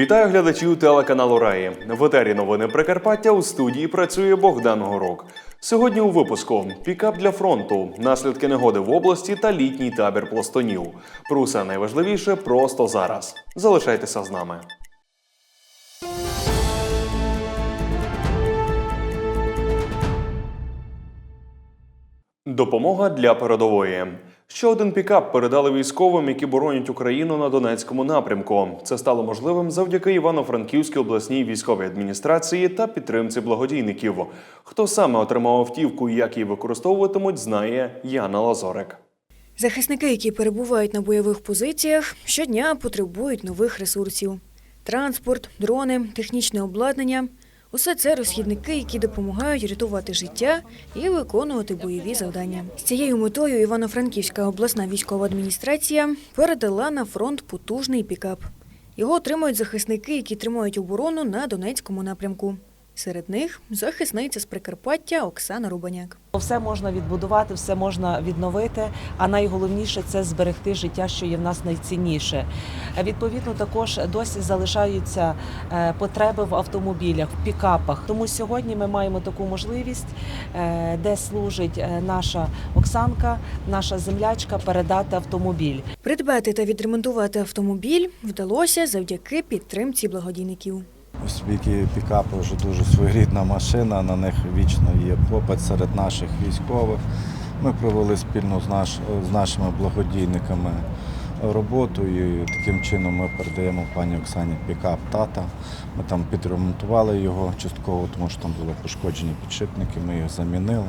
Вітаю глядачів телеканалу Раї. В етері новини Прикарпаття у студії працює Богдан Горок. Сьогодні у випуску пікап для фронту, наслідки негоди в області та літній табір пластунів. Про усе найважливіше просто зараз. Залишайтеся з нами. Допомога для передової. Ще один пікап передали військовим, які боронять Україну на Донецькому напрямку. Це стало можливим завдяки Івано-Франківській обласній військовій адміністрації та підтримці благодійників. Хто саме отримав автівку і як її використовуватимуть, знає Яна Лазорик. Захисники, які перебувають на бойових позиціях, щодня потребують нових ресурсів: транспорт, дрони, технічне обладнання. Усе це розхідники, які допомагають рятувати життя і виконувати бойові завдання. З цією метою Івано-Франківська обласна військова адміністрація передала на фронт потужний пікап. Його отримують захисники, які тримають оборону на Донецькому напрямку. Серед них захисниця з Прикарпаття Оксана Рубаняк. Все можна відбудувати, все можна відновити, а найголовніше це зберегти життя, що є в нас найцінніше. Відповідно, також досі залишаються е, потреби в автомобілях, в пікапах. Тому сьогодні ми маємо таку можливість, е, де служить е, наша Оксанка, наша землячка, передати автомобіль. Придбати та відремонтувати автомобіль вдалося завдяки підтримці благодійників. Оскільки пікапи вже дуже своєрідна машина, на них вічно є попит серед наших військових. Ми провели спільно з, наш, з нашими благодійниками роботу і таким чином ми передаємо пані Оксані пікап тата. Ми там підремонтували його частково, тому що там були пошкоджені підшипники, ми їх замінили.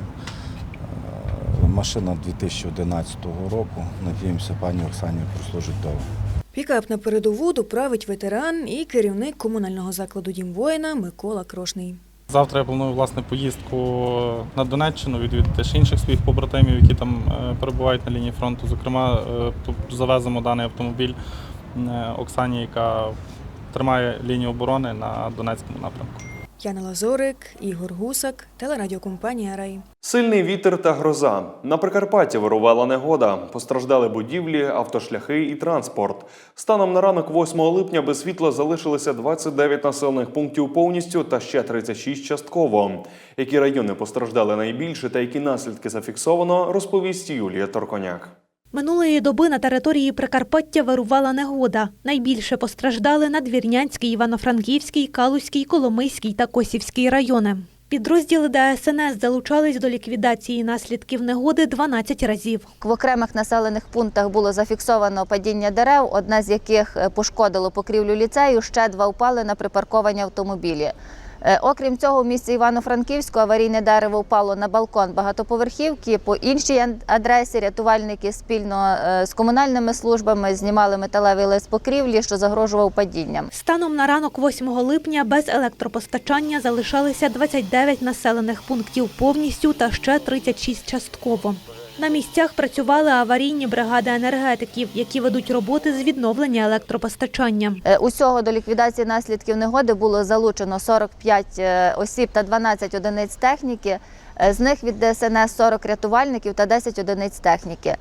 Е, Машина 2011 року. Надіємося, пані Оксані прослужить довго. Пікап на передову доправить ветеран і керівник комунального закладу Дім воїна Микола Крошний. Завтра я планую власне поїздку на Донеччину, відвідати ще інших своїх побратимів, які там е, перебувають на лінії фронту. Зокрема, е, завеземо даний автомобіль е, Оксані, яка тримає лінію оборони на Донецькому напрямку. Яна Лазорик, Ігор Гусак, телерадіокомпанія Рай. Сильний вітер та гроза. На Прикарпатті вирувала негода. Постраждали будівлі, автошляхи і транспорт. Станом на ранок 8 липня без світла залишилися 29 населених пунктів повністю та ще 36 частково. Які райони постраждали найбільше та які наслідки зафіксовано, розповість Юлія Торконяк. Минулої доби на території Прикарпаття вирувала негода. Найбільше постраждали Надвірнянський, Івано-Франківський, Калузький, Коломийський та Косівський райони. Підрозділи ДСНС залучались до ліквідації наслідків негоди 12 разів. В окремих населених пунктах було зафіксовано падіння дерев, одне з яких е, пошкодило покрівлю ліцею, ще два впали на припарковані автомобілі. Е, Окрім цього, в місті Івано-Франківську аварійне дерево впало на балкон багатоповерхівки. По іншій адресі рятувальники спільно е, з комунальними службами знімали металевий лист покрівлі, що загрожував падінням. Станом на ранок 8 липня без електропостачання залишалися 29 населених пунктів повністю та ще 36 частково. На місцях працювали аварійні бригади енергетиків, які ведуть роботи з відновлення електропостачання. Е, Усього до ліквідації наслідків негоди було залучено 45 е, осіб та 12 одиниць техніки. Е, З них від ДСНС 40 рятувальників та 10 одиниць техніки.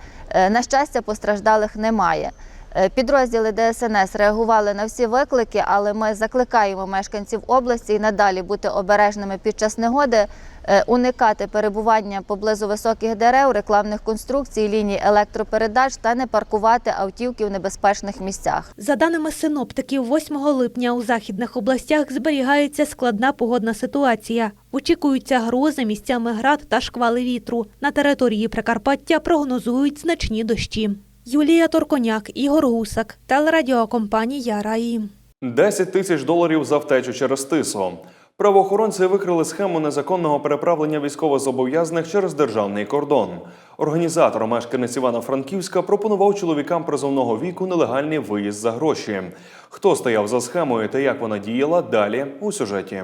На щастя, постраждалих немає. Е, Підрозділи ДСНС реагували на всі виклики, але ми закликаємо мешканців області і надалі бути обережними під час негоди, е, уникати перебування поблизу високих дерев, рекламних конструкцій, ліній електропередач та не паркувати автівки в небезпечних місцях. За даними синоптиків, 8 липня у західних областях зберігається складна погодна ситуація. Очікуються грози місцями град та шквали вітру. На території Прикарпаття прогнозують значні дощі. Юлія Торконяк, Ігор Гусак, телерадіокомпанія Раї. 10 тисяч доларів за втечу через тису. Правоохоронці викрили схему незаконного переправлення військовозобов'язаних через державний кордон. Організатор, мешканець Івано-Франківська, пропонував чоловікам призовного віку нелегальний виїзд за гроші. Хто стояв за схемою та як вона діяла, далі у сюжеті.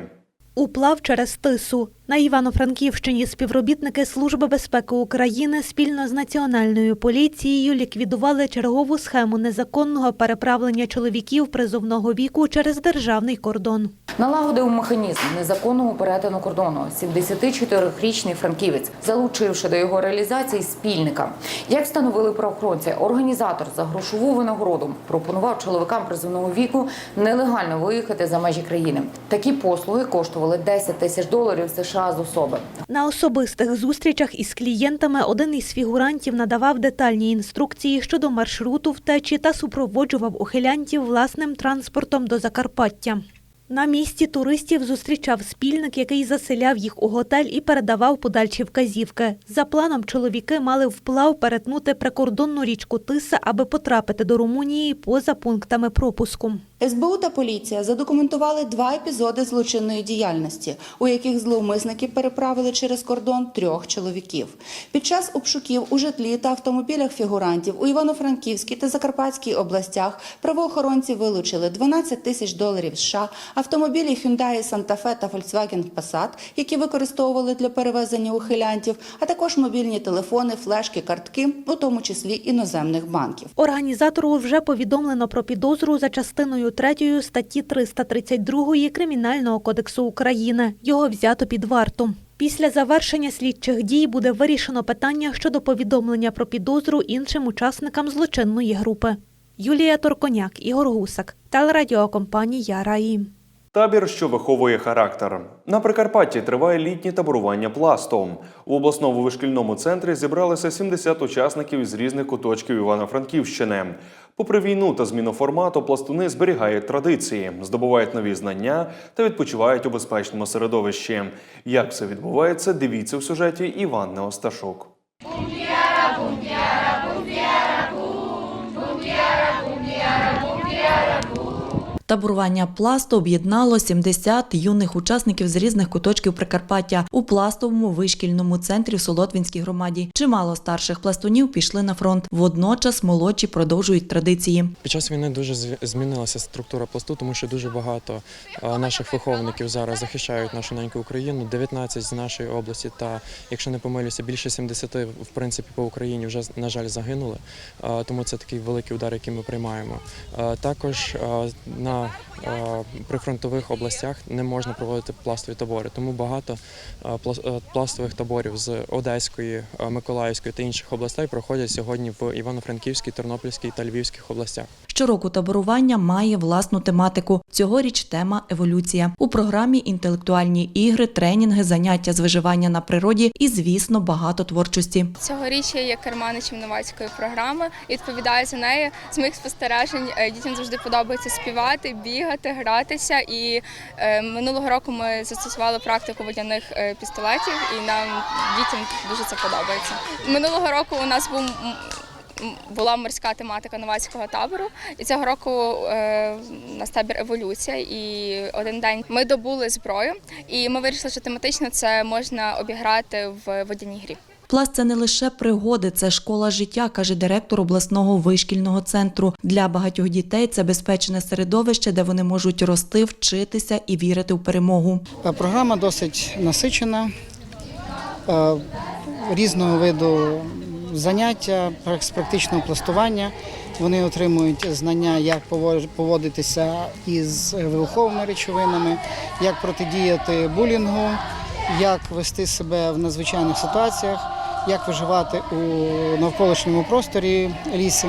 Уплав через тису. На Івано-Франківщині співробітники Служби безпеки України спільно з Національною поліцією ліквідували чергову схему незаконного переправлення чоловіків призовного віку через державний кордон. Налагодив механізм незаконного перетину кордону 74-річний франківець, залучивши до його реалізації спільника. Як встановили правоохоронці, організатор за грошову винагороду пропонував чоловікам призовного віку нелегально виїхати за межі країни. Такі послуги коштували 10 тисяч доларів США з особи. На особистих зустрічах із клієнтами один із фігурантів надавав детальні інструкції щодо маршруту втечі та супроводжував ухилянтів власним транспортом до Закарпаття. На місці туристів зустрічав спільник, який заселяв їх у готель і передавав подальші вказівки. За планом, чоловіки мали вплав перетнути прикордонну річку Тиса, аби потрапити до Румунії поза пунктами пропуску. СБУ та поліція задокументували два епізоди злочинної діяльності, у яких зловмисники переправили через кордон трьох чоловіків. Під час обшуків у житлі та автомобілях фігурантів у Івано-Франківській та Закарпатській областях правоохоронці вилучили 12 тисяч доларів США, автомобілі Hyundai Santa Fe та Volkswagen Passat, які використовували для перевезення ухилянтів, а також мобільні телефони, флешки, картки, у тому числі іноземних банків. Організатору вже повідомлено про підозру за частиною 3 статті 332 Кримінального кодексу України. Його взято під варту. Після завершення слідчих дій буде вирішено питання щодо повідомлення про підозру іншим учасникам злочинної групи. Юлія Торконяк, Ігор Гусак, телерадіокомпанія Раї. Табір, що виховує характер. На Прикарпатті триває літнє таборування пластом. В обласному вишкільному центрі зібралися 70 учасників з різних куточків Івано-Франківщини. Попри війну та зміну формату, пластуни зберігають традиції, здобувають нові знання та відпочивають у безпечному середовищі. Як все відбувається, дивіться в сюжеті Іванни Осташук. Таборування пласту об'єднало 70 юних учасників з різних куточків Прикарпаття у пластовому вишкільному центрі в Солотвінській громаді. Чимало старших пластунів пішли на фронт. Водночас молодші продовжують традиції. Під час війни дуже змінилася структура пласту, тому що дуже багато наших виховників зараз захищають нашу неньку Україну. 19 з нашої області, та якщо не помилюся, більше 70 в принципі по Україні вже на жаль загинули. Тому це такий великий удар, який ми приймаємо. Також на е, прифронтових областях не можна проводити пластові табори, тому багато е, пластових таборів з Одеської, е, Миколаївської та інших областей проходять сьогодні в Івано-Франківській, Тернопільській та Львівських областях. Щороку таборування має власну тематику. Цьогоріч тема еволюція. У програмі інтелектуальні ігри, тренінги, заняття з виживання на природі і, звісно, багато творчості. Цьогоріч я є керманичем новацької програми і відповідаю за неї. З моїх спостережень е, дітям завжди подобається співати, бігати, гратися. І е, минулого року ми застосували практику водяних е, пістолетів, і нам дітям дуже це подобається. Минулого року у нас був була морська тематика новацького табору, і цього року е, нас табір еволюція. І один день ми добули зброю, і ми вирішили, що тематично це можна обіграти в водяній грі. Пласт це не лише пригоди, це школа життя, каже директор обласного вишкільного центру. Для багатьох дітей це безпечне середовище, де вони можуть рости, вчитися і вірити в перемогу. Е, Програма досить насичена, е, різного виду заняття з практичного пластування. Вони отримують знання, як поводитися із вибуховими речовинами, як протидіяти булінгу, як вести себе в надзвичайних ситуаціях, як виживати у навколишньому просторі лісі,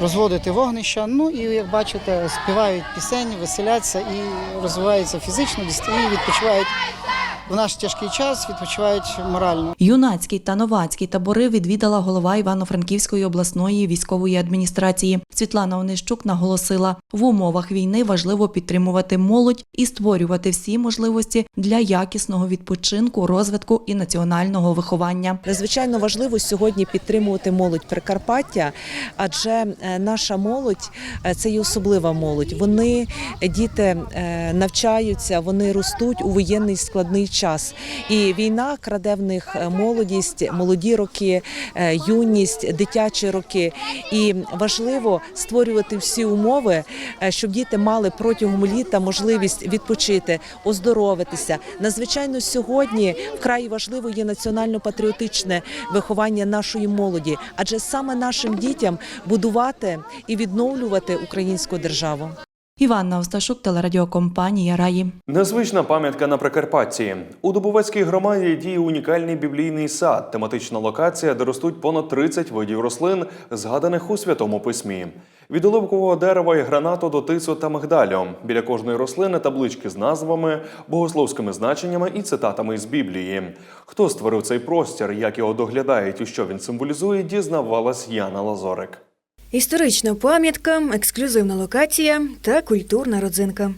розводити вогнища. Ну і як бачите, співають пісень, веселяться і розвиваються фізично, і відпочивають в наш тяжкий час, відпочивають морально. Юнацький та новацький табори відвідала голова Івано-Франківської обласної військової адміністрації. Світлана Онищук наголосила, в умовах війни важливо підтримувати молодь і створювати всі можливості для якісного відпочинку, розвитку і національного виховання. Надзвичайно важливо сьогодні підтримувати молодь Прикарпаття, адже е, наша молодь е, це є особлива молодь. Вони е, діти навчаються, вони ростуть у воєнний складний час. Час. І війна краде в них е, молодість, молоді роки, е, юність, дитячі роки. І важливо створювати всі умови, е, щоб діти мали протягом літа можливість відпочити, оздоровитися. Надзвичайно сьогодні вкрай важливо є національно-патріотичне виховання нашої молоді, адже саме нашим дітям будувати і відновлювати українську державу. Іванна Осташук, телерадіокомпанія Раї. Незвична пам'ятка на Прикарпатті. У Дубовецькій громаді діє унікальний біблійний сад, тематична локація, де ростуть понад 30 видів рослин, згаданих у святому письмі. Від оливкового дерева і гранату до тису та мигдалю. Біля кожної рослини таблички з назвами, богословськими значеннями і цитатами із Біблії. Хто створив цей простір, як його доглядають і що він символізує, дізнавалась Яна Лазорик. Історична пам'ятка, ексклюзивна локація та культурна родзинка.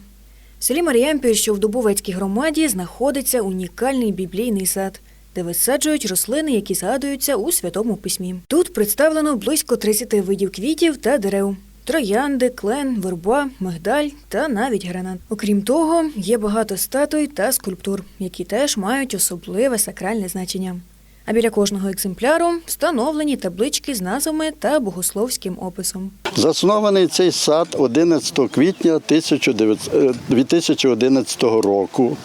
В селі Маріампіль, що в Дубовецькій громаді, знаходиться унікальний біблійний сад, де висаджують рослини, які згадуються у святому письмі. Тут представлено близько 30 видів квітів та дерев. Троянди, клен, верба, мигдаль та навіть гранат. Окрім того, є багато статуй та скульптур, які теж мають особливе сакральне значення. А біля кожного екземпляру встановлені таблички з назвами та богословським описом. Заснований цей сад 11 квітня 2011 року.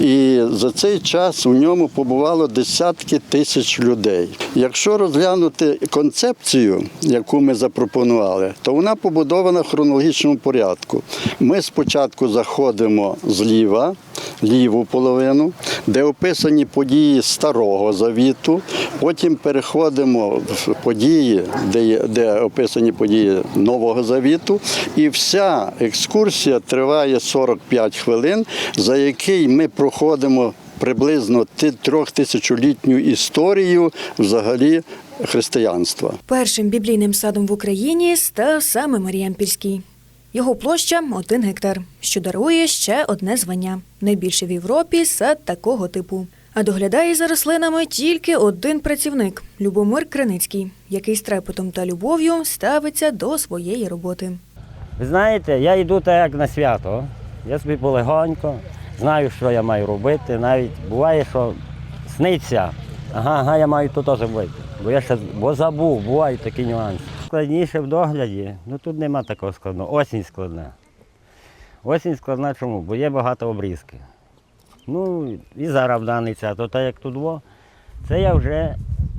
І за цей час у ньому побувало десятки тисяч людей. Якщо розглянути концепцію, яку ми запропонували, то вона побудована в хронологічному порядку. Ми спочатку заходимо зліва, ліву половину, де описані події Старого Завіту. Потім переходимо в події, де, де описані події Нового Завіту. І вся екскурсія триває 45 хвилин, за який ми проходимо приблизно ти- трьохтисячолітню історію взагалі християнства. Першим біблійним садом в Україні став саме Маріампільський. Його площа один гектар, що дарує ще одне звання. Найбільший в Європі сад такого типу. А доглядає за рослинами тільки один працівник Любомир Криницький, який з трепетом та любов'ю ставиться до своєї роботи. Ви знаєте, я йду так як на свято. Я собі полегонько, знаю, що я маю робити. Навіть буває, що сниться. Ага, ага, я маю то теж робити. Бо я ще бо забув, бувають такі нюанси. Складніше в догляді, ну тут нема такого складного. Осінь складна. Осінь складна чому? Бо є багато обрізки. Ну і зараз в даний час, то так як тут во, це я вже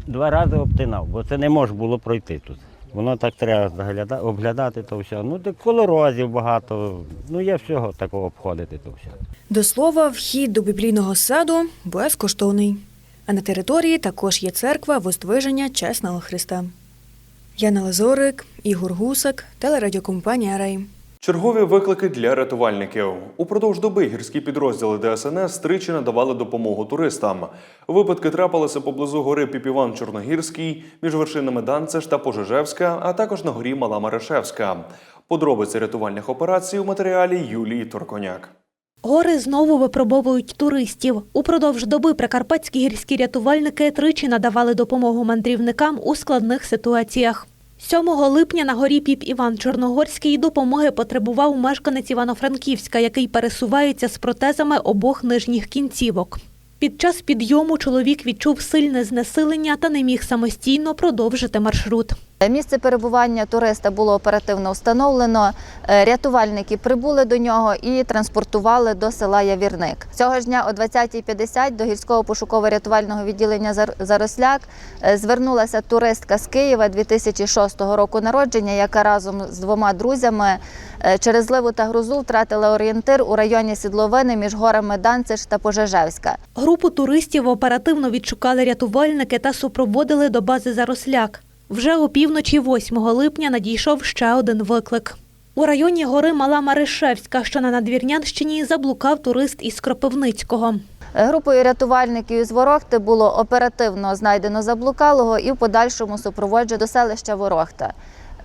два рази обтинав, бо це не може було пройти тут. Воно так треба загляда- обглядати то все. Ну, так колорозів багато, ну є всього такого обходити то все. До слова, вхід до біблійного саду безкоштовний. А на території також є церква Воздвиження Чесного Христа. Яна Лазорик, Ігор Гусак, телерадіокомпанія Рей. Чергові виклики для рятувальників. Упродовж доби гірські підрозділи ДСНС тричі надавали допомогу туристам. Випадки трапилися поблизу гори Піпіван Чорногірський, між вершинами Данцеш та Пожежевська, а також на горі Мала Марешевська. Подробиці рятувальних операцій у матеріалі Юлії Торконяк. Гори знову випробовують туристів. Упродовж доби прикарпатські гірські рятувальники тричі надавали допомогу мандрівникам у складних ситуаціях. 7 липня на горі Піп Іван Чорногорський допомоги потребував мешканець Івано-Франківська, який пересувається з протезами обох нижніх кінцівок. Під час підйому чоловік відчув сильне знесилення та не міг самостійно продовжити маршрут. Місце перебування туриста було оперативно встановлено. Е, Рятувальники прибули до нього і транспортували до села Явірник. Цього ж дня о 20.50 до гірського пошуково-рятувального відділення «Зар- Заросляк е, звернулася туристка з Києва 2006 року народження, яка разом з двома друзями е, через зливу та грозу втратила орієнтир у районі Сідловини між горами Данциш та Пожежевська. Групу туристів оперативно відшукали рятувальники та супроводили до бази Заросляк. Вже опівночі 8 липня надійшов ще один виклик. У районі гори Мала Маришевська, що на Надвірнянщині, заблукав турист із Кропивницького. Групою рятувальників із Ворохти було оперативно знайдено заблукалого і в подальшому супроводжу до селища Ворохта.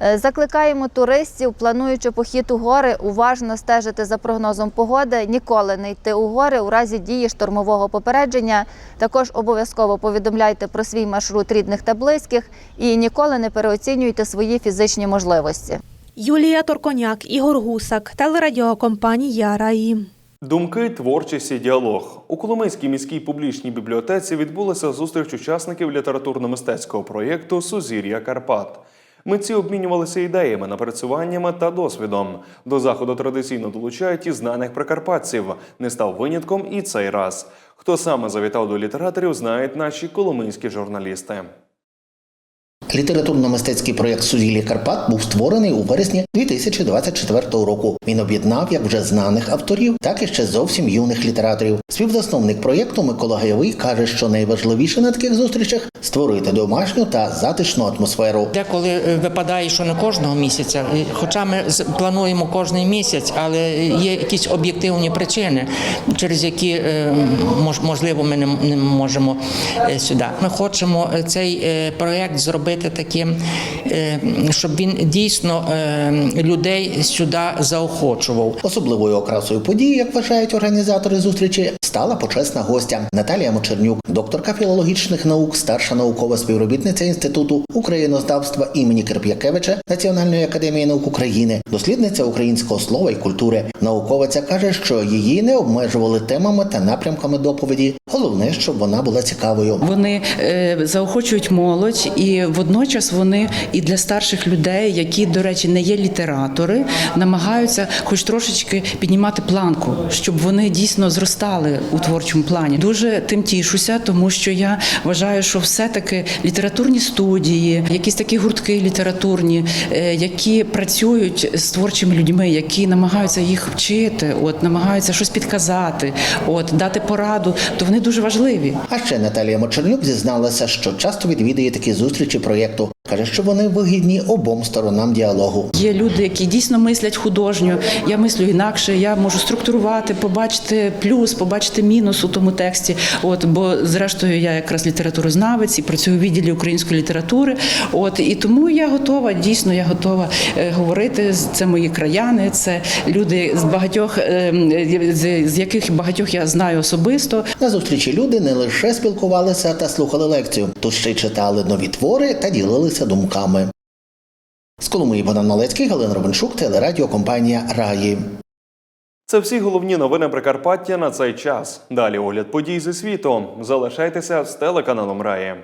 Е, Закликаємо туристів, плануючи похід у гори, уважно стежити за прогнозом погоди, ніколи не йти у гори у разі дії штормового попередження. Також обов'язково повідомляйте про свій маршрут рідних та близьких і ніколи не переоцінюйте свої фізичні можливості. Юлія Торконяк, Ігор Гусак, телерадіокомпанія Раї. Думки, творчість і діалог у Коломийській міській публічній бібліотеці відбулася зустріч учасників літературно-мистецького проєкту Сузір'я Карпат. Митці обмінювалися ідеями, напрацюваннями та досвідом. До заходу традиційно долучають і знаних прикарпатців. Не став винятком і цей раз. Хто саме завітав до літераторів, знають наші коломийські журналісти. Літературно-мистецький проєкт Сузілля Карпат був створений у вересні 2024 року. Він об'єднав як вже знаних авторів, так і ще зовсім юних літераторів. Співзасновник проєкту Микола Гайовий каже, що найважливіше на таких зустрічах створити домашню та затишну атмосферу. Деколи е, випадає, що не кожного місяця, е, хоча ми плануємо кожний місяць, але є якісь об'єктивні причини, через які е, мож- можливо ми не, можемо сюди. Ми хочемо цей проєкт зробити таким, е, щоб він дійсно е, людей сюди заохочував. Особливою окрасою події, як вважають організатори зустрічі, стала почесна гостя Наталія Мочернюк, докторка філологічних наук, старша наукова співробітниця інституту українознавства імені Кирп'якевича Національної академії наук України, дослідниця українського слова і культури. Науковиця каже, що її не обмежували темами та напрямками доповіді. Головне, щоб вона була цікавою. Вони е, заохочують молодь, і водночас вони і для старших людей, які, до речі, не є літератори, намагаються хоч трошечки піднімати планку, щоб вони дійсно зростали у творчому плані. Дуже тим тішуся, тому що я вважаю, що все-таки літературні студії, якісь такі гуртки літературні, е, які працюють з творчими людьми, які намагаються їх вчити, от намагаються щось підказати, от дати пораду, то вони дуже важливі. А ще Наталія Мочернюк зізналася, що часто відвідує такі зустрічі проєкту. Каже, що вони вигідні обом сторонам діалогу. Є люди, які дійсно мислять художньо. Я мислю інакше. Я можу структурувати, побачити плюс, побачити мінус у тому тексті. От бо зрештою я якраз літературознавець і працюю у відділі української літератури. От і тому я готова, дійсно, я готова е, говорити. Це мої краяни, це люди з багатьох е, з, з яких багатьох я знаю особисто. На зустрічі люди не лише спілкувалися та слухали лекцію, тут ще й читали нові твори та ділилися думками. З Коломиї Богдан Малецький, Галина Робеншук, телерадіокомпанія Раї. Це всі головні новини Прикарпаття на цей час. Далі огляд подій зі світу. Залишайтеся з телеканалом Раї.